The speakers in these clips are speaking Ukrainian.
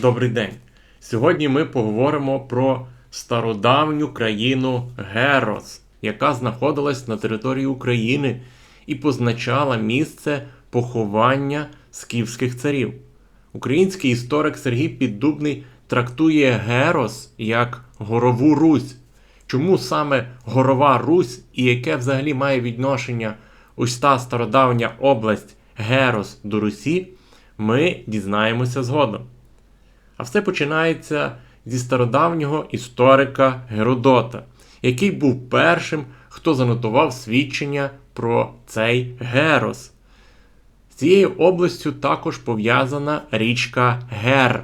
Добрий день. Сьогодні ми поговоримо про стародавню країну Герос, яка знаходилась на території України і позначала місце поховання скіфських царів. Український історик Сергій Піддубний трактує Герос як горову Русь. Чому саме Горова Русь і яке взагалі має відношення ось та стародавня область Герос до Русі, ми дізнаємося згодом. А все починається зі стародавнього історика Геродота, який був першим, хто занотував свідчення про цей Герос. З цією областю також пов'язана річка Гер.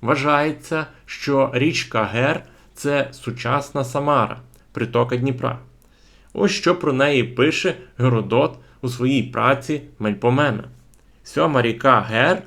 Вважається, що річка Гер це сучасна Самара, притока Дніпра. Ось що про неї пише Геродот у своїй праці Мельпомена. Сьома ріка Гер,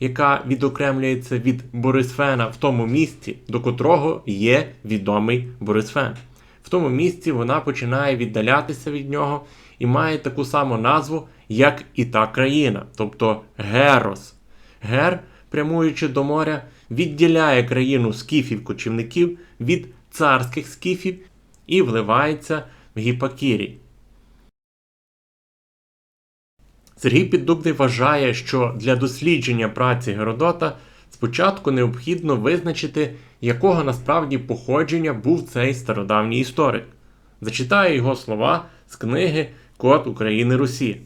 яка відокремлюється від Борисфена в тому місці, до котрого є відомий Борисфен. В тому місці вона починає віддалятися від нього і має таку саму назву, як і та країна, тобто Герос. Гер, прямуючи до моря, відділяє країну скіфів-кочівників від царських скіфів і вливається в Гіпакірій. Сергій Піддубний вважає, що для дослідження праці Геродота спочатку необхідно визначити, якого насправді походження був цей стародавній історик. Зачитаю його слова з книги Код України Русі.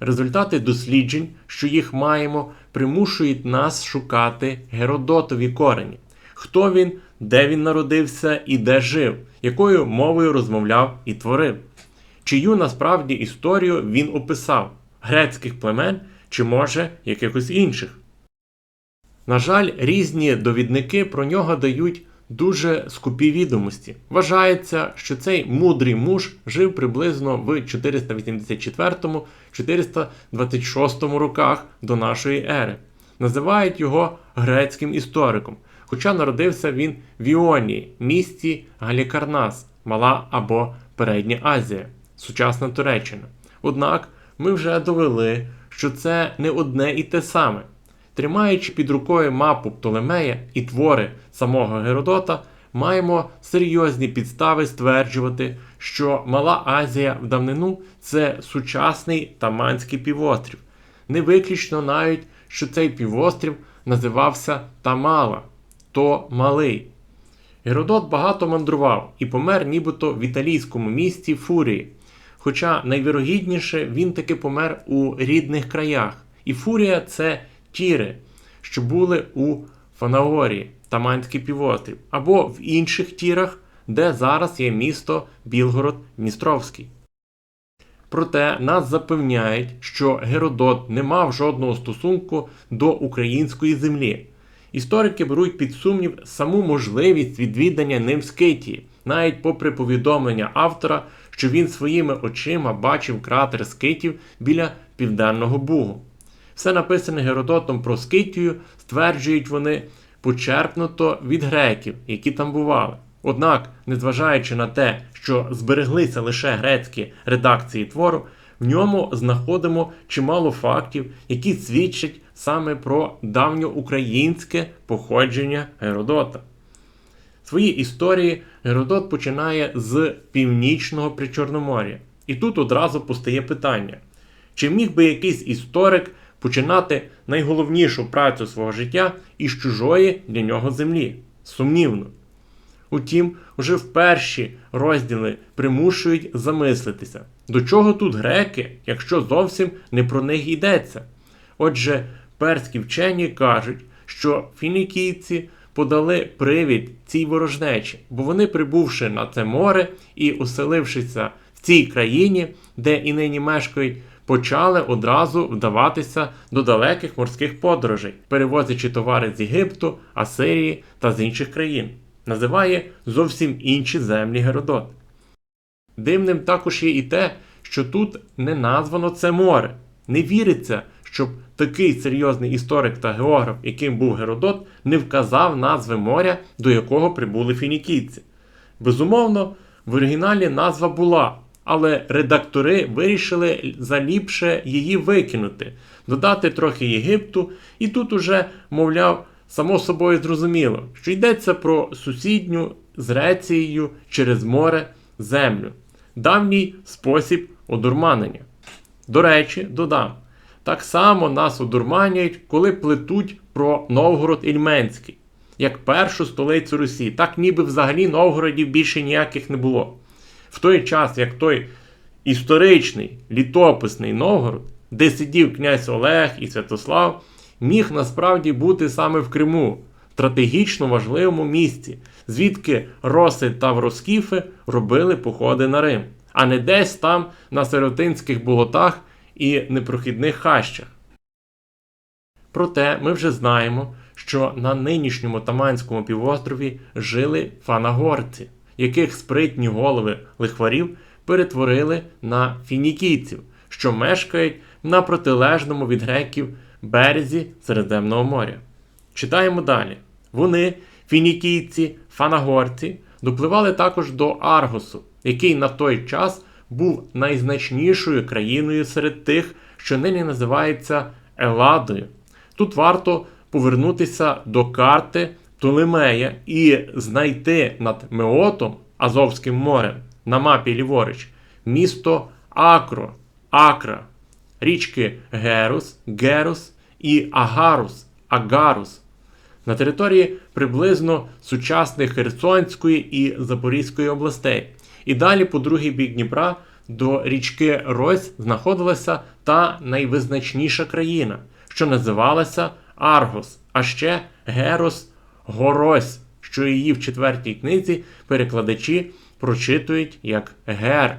Результати досліджень, що їх маємо, примушують нас шукати Геродотові корені. Хто він, де він народився і де жив, якою мовою розмовляв і творив, чию насправді історію він описав грецьких племен чи, може, якихось інших. На жаль, різні довідники про нього дають дуже скупі відомості. Вважається, що цей мудрий муж жив приблизно в 484-426 роках до нашої ери. Називають його грецьким істориком, хоча народився він в Іонії, місті Галікарнас, Мала або Передня Азія, сучасна Туреччина. Однак ми вже довели, що це не одне і те саме. Тримаючи під рукою мапу Птолемея і твори самого Геродота, маємо серйозні підстави стверджувати, що Мала Азія в давнину це сучасний Таманський півострів. Не виключно навіть, що цей півострів називався Тамала, то Малий. Геродот багато мандрував і помер нібито в італійському місті Фурії. Хоча найвірогідніше він таки помер у рідних краях. І Фурія це тіри, що були у Фанаорі, Таманський півострів, або в інших тірах, де зараз є місто Білгород-Дністровський. Проте нас запевняють, що Геродот не мав жодного стосунку до української землі. Історики беруть під сумнів саму можливість відвідання ним Скитії, навіть попри повідомлення автора, що він своїми очима бачив кратер скитів біля Південного Бугу. Все написане Геродотом про Скитію, стверджують вони, почерпнуто від греків, які там бували. Однак, незважаючи на те, що збереглися лише грецькі редакції твору, в ньому знаходимо чимало фактів, які свідчать саме про давньоукраїнське походження Геродота. Свої історії Геродот починає з північного Причорномор'я. І тут одразу постає питання: чи міг би якийсь історик починати найголовнішу працю свого життя із чужої для нього землі? Сумнівно. Утім, уже в перші розділи примушують замислитися, до чого тут греки, якщо зовсім не про них йдеться. Отже, перські вчені кажуть, що фінікійці подали привід цій ворожнечі, бо вони, прибувши на це море і оселившися в цій країні, де і нині мешкають, почали одразу вдаватися до далеких морських подорожей, перевозячи товари з Єгипту, Асирії та з інших країн. Називає зовсім інші землі Геродот. Дивним також є і те, що тут не названо це море. Не віриться, щоб такий серйозний історик та географ, яким був Геродот, не вказав назви моря, до якого прибули фінікійці. Безумовно, в оригіналі назва була, але редактори вирішили заліпше її викинути, додати трохи Єгипту, і тут уже, мовляв, само собою зрозуміло, що йдеться про сусідню з Рецією через море землю, давній спосіб одурманення. До речі, додам, так само нас одурманюють, коли плетуть про Новгород Ільменський, як першу столицю Русі. Так ніби взагалі Новгородів більше ніяких не було. В той час, як той історичний літописний Новгород, де сидів князь Олег і Святослав, міг насправді бути саме в Криму, стратегічно важливому місці, звідки роси та вроскіфи робили походи на Рим, а не десь там на сиротинських болотах і непрохідних хащах. Проте ми вже знаємо, що на нинішньому Таманському півострові жили фанагорці, яких спритні голови лихварів перетворили на фінікійців, що мешкають на протилежному від греків березі Середземного моря. Читаємо далі. Вони, фінікійці, фанагорці, допливали також до Аргосу, який на той час був найзначнішою країною серед тих, що нині називається Еладою. Тут варто повернутися до карти Птолемея і знайти над Меотом Азовським морем на мапі ліворуч місто Акро, Акра, річки Герус, Герус і Агарус, Агарус. На території приблизно сучасних Херсонської і Запорізької областей. І далі, по другий бік Дніпра, до річки Рось знаходилася та найвизначніша країна, що називалася Аргос, а ще Герос Горось, що її в четвертій книзі перекладачі прочитують як Гер.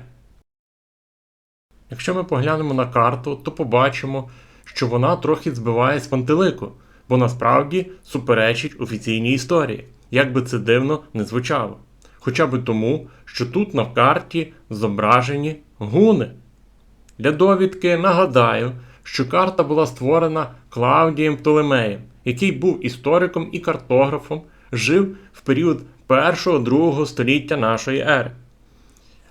Якщо ми поглянемо на карту, то побачимо, що вона трохи збиває з пантелику, бо насправді суперечить офіційній історії, як би це дивно не звучало. Хоча б тому, що тут на карті зображені гуни. Для довідки нагадаю, що карта була створена Клавдієм Птолемеєм, який був істориком і картографом, жив в період 1-2 століття нашої ери.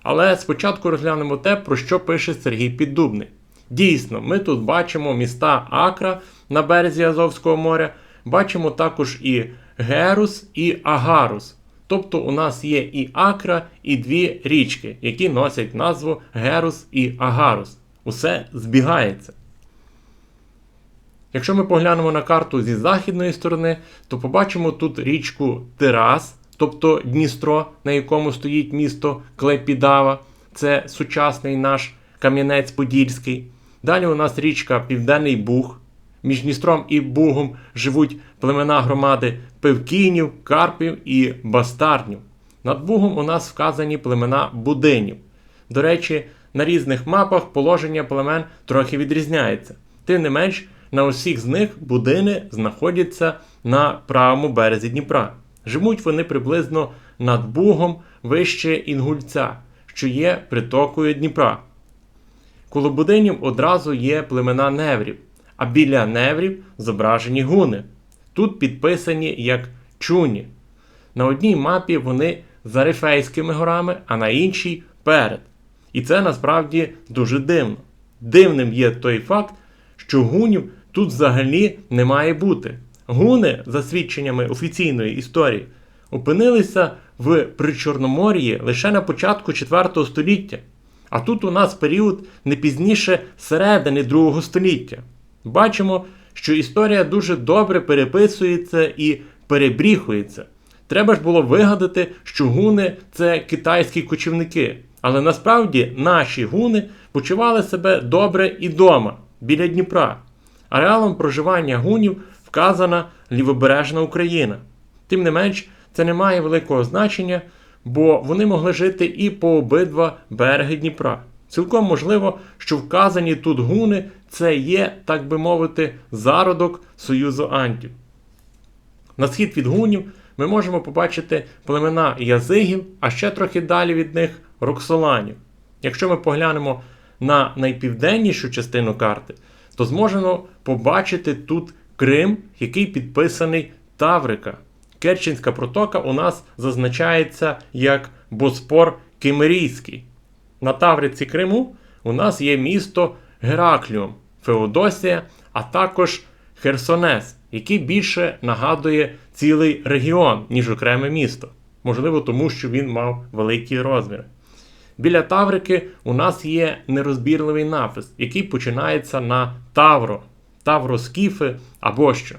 Але спочатку розглянемо те, про що пише Сергій Піддубний. Дійсно, ми тут бачимо міста Акра на березі Азовського моря, бачимо також і Герус, і Агарус. Тобто у нас є і Акра, і дві річки, які носять назву Герус і Агарус. Усе збігається. Якщо ми поглянемо на карту зі західної сторони, то побачимо тут річку Тирас, тобто Дністро, на якому стоїть місто Клепідава, це сучасний наш Кам'янець-Подільський. Далі у нас річка Південний Буг. Між Дністром і Бугом живуть племена громади Певкінів, Карпів і Бастарнів. Над Бугом у нас вказані племена Будинів. До речі, на різних мапах положення племен трохи відрізняється. Тим не менш, на усіх з них будини знаходяться на правому березі Дніпра. Живуть вони приблизно над Бугом вище Інгульця, що є притокою Дніпра. Коло будинів одразу є племена Неврів, а біля Неврів зображені гуни. Тут підписані як чуні. На одній мапі вони за Рифейськими горами, а на іншій перед. І це насправді дуже дивно. Дивним є той факт, що гунів тут взагалі не має бути. Гуни, за свідченнями офіційної історії, опинилися в Причорномор'ї лише на початку 4 століття. А тут у нас період не пізніше середини 2 століття. Бачимо, що історія дуже добре переписується і перебріхується. Треба ж було вигадати, що гуни це китайські кочівники. Але насправді наші гуни почували себе добре і дома, біля Дніпра. Ареалом проживання гунів вказана лівобережна Україна. Тим не менш, це не має великого значення, бо вони могли жити і по обидва береги Дніпра. Цілком можливо, що вказані тут гуни це є, так би мовити, зародок Союзу Антів. На схід від гунів ми можемо побачити племена язигів, а ще трохи далі від них роксоланів. Якщо ми поглянемо на найпівденнішу частину карти, то зможемо побачити тут Крим, який підписаний Таврика. Керченська протока у нас зазначається як Боспор Кимерійський. На Тавриці Криму у нас є місто Геракліум, Феодосія, а також Херсонес, який більше нагадує цілий регіон, ніж окреме місто. Можливо, тому що він мав великі розміри. Біля Таврики у нас є нерозбірливий напис, який починається на Тавро, Тавроскіфи або що.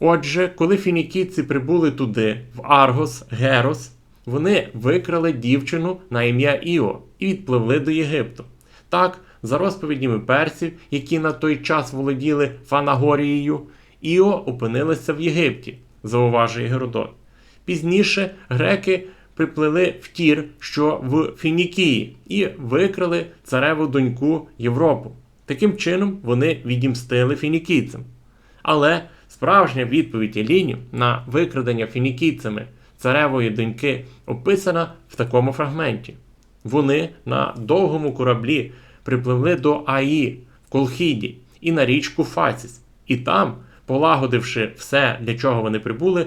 Отже, коли фінікійці прибули туди, в Аргос, Герос, вони викрали дівчину на ім'я Іо і відпливли до Єгипту. Так, за розповідями персів, які на той час володіли Фанагорією, Іо опинилися в Єгипті, зауважує Геродот. Пізніше греки приплили в Тір, що в Фінікії, і викрали цареву доньку Європу. Таким чином вони відімстили фінікійцям. Але справжня відповідь Елінів на викрадення фінікійцями царевої доньки описана в такому фрагменті. Вони на довгому кораблі припливли до Аї в Колхіді і на річку Фасіс, і там, полагодивши все, для чого вони прибули,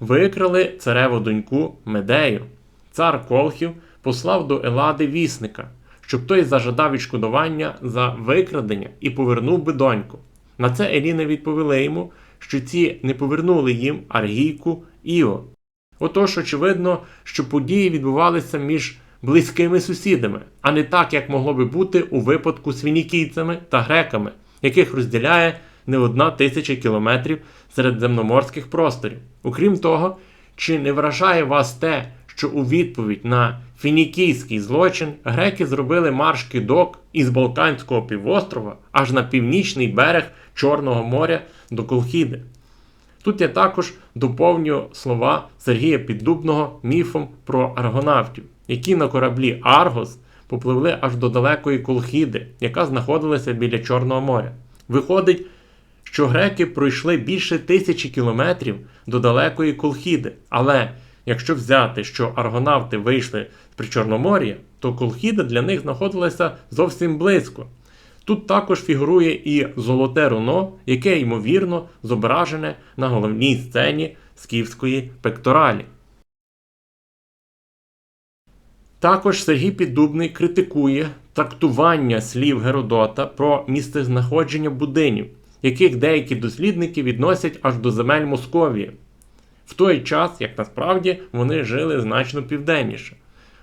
викрали цареву доньку Медею. Цар Колхів послав до Елади вісника, щоб той зажадав відшкодування за викрадення і повернув би доньку. На це Еліни відповіли йому, що ці не повернули їм Аргійку Іо. Отож, очевидно, що події відбувалися між близькими сусідами, а не так, як могло би бути у випадку з фінікійцями та греками, яких розділяє не одна тисяча кілометрів середземноморських просторів. Окрім того, чи не вражає вас те, що у відповідь на фінікійський злочин греки зробили марш кидок із Балканського півострова аж на північний берег Чорного моря до Колхіди. Тут я також доповню слова Сергія Піддубного міфом про аргонавтів, які на кораблі Аргос попливли аж до далекої Колхіди, яка знаходилася біля Чорного моря. Виходить, що греки пройшли більше тисячі кілометрів до далекої Колхіди, але якщо взяти, що аргонавти вийшли з Причорномор'я, то Колхіда для них знаходилася зовсім близько. Тут також фігурує і золоте руно, яке, ймовірно, зображене на головній сцені скіфської пекторалі. Також Сергій Піддубний критикує трактування слів Геродота про місцезнаходження будинів, яких деякі дослідники відносять аж до земель Московії. В той час, як насправді, вони жили значно південніше.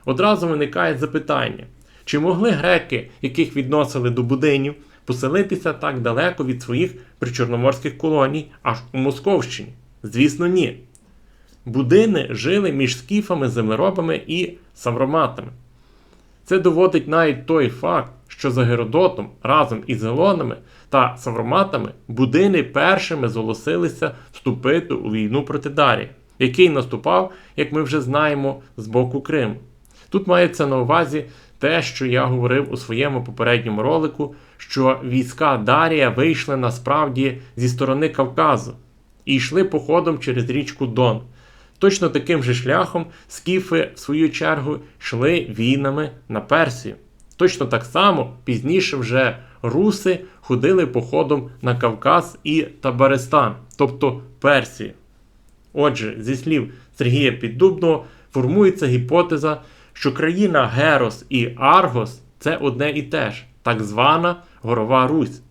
Одразу виникає запитання. Чи могли греки, яких відносили до будинів, поселитися так далеко від своїх причорноморських колоній, аж у Московщині? Звісно, ні. Будини жили між скіфами, землеробами і савроматами. Це доводить навіть той факт, що за Геродотом разом із Гелонами та савроматами будини першими зголосилися вступити у війну проти Дарія, який наступав, як ми вже знаємо, з боку Криму. Тут мається на увазі те, що я говорив у своєму попередньому ролику, що війська Дарія вийшли насправді зі сторони Кавказу і йшли походом через річку Дон. Точно таким же шляхом скіфи, в свою чергу, йшли війнами на Персію. Точно так само пізніше вже руси ходили походом на Кавказ і Табаристан, тобто Персію. Отже, зі слів Сергія Піддубного, формується гіпотеза, що країна Герос і Аргос це одне і те ж, так звана Горова Русь.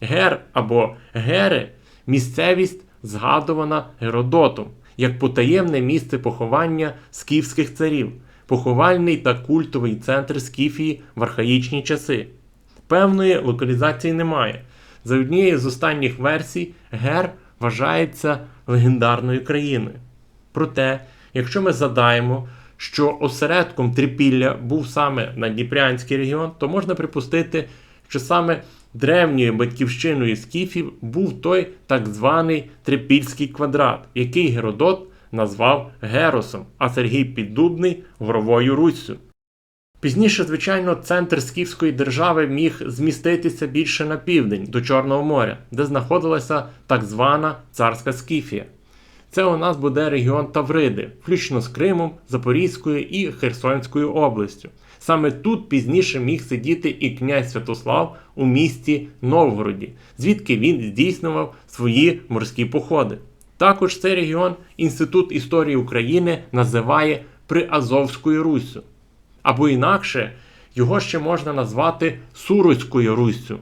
Гер або Гери місцевість згадувана Геродотом як потаємне місце поховання скіфських царів, поховальний та культовий центр Скіфії в архаїчні часи. Певної локалізації немає. За однією з останніх версій, Гер вважається легендарною країною. Проте, якщо ми задаємо, що осередком трипілля був саме Надніпрянський регіон, то можна припустити, що саме древньою батьківщиною скіфів був той так званий Трипільський квадрат, який Геродот назвав Геросом, а Сергій Піддубний Горовою Руссю. Пізніше, звичайно, центр скіфської держави міг зміститися більше на південь до Чорного моря, де знаходилася так звана царська Скіфія. Це у нас буде регіон Тавриди, включно з Кримом, Запорізькою і Херсонською областю. Саме тут пізніше міг сидіти і князь Святослав у місті Новгороді, звідки він здійснював свої морські походи. Також цей регіон Інститут історії України називає Приазовською Руссю. Або інакше його ще можна назвати Суруською Руссю.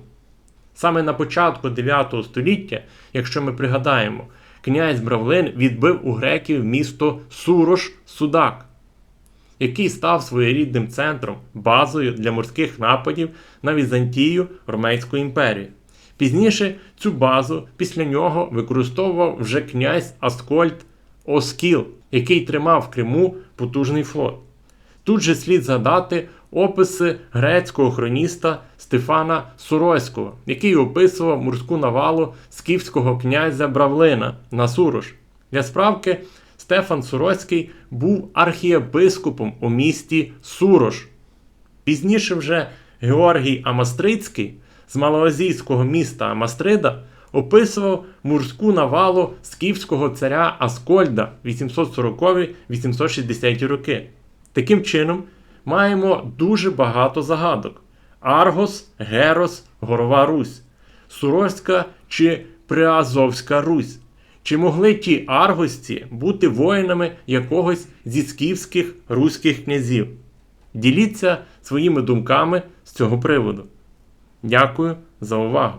Саме на початку 9 століття, якщо ми пригадаємо, князь Бравлин відбив у греків місто Сурош Судак, який став своєрідним центром, базою для морських нападів на Візантію Ромейської імперії. Пізніше цю базу після нього використовував вже князь Аскольд Оскіл, який тримав в Криму потужний флот. Тут же слід згадати описи грецького хроніста Стефана Суройського, який описував морську навалу скіфського князя Бравлина на Сурош. Для справки, Стефан Суройський був архієпископом у місті Сурош. Пізніше вже Георгій Амастрицький з малоазійського міста Амастрида описував морську навалу скіфського царя Аскольда 840-860 роки. Таким чином, маємо дуже багато загадок: Аргос, Герос, Горова Русь, Суровська чи Приазовська Русь. Чи могли ті аргосці бути воїнами якогось зі скіфських руських князів? Діліться своїми думками з цього приводу. Дякую за увагу!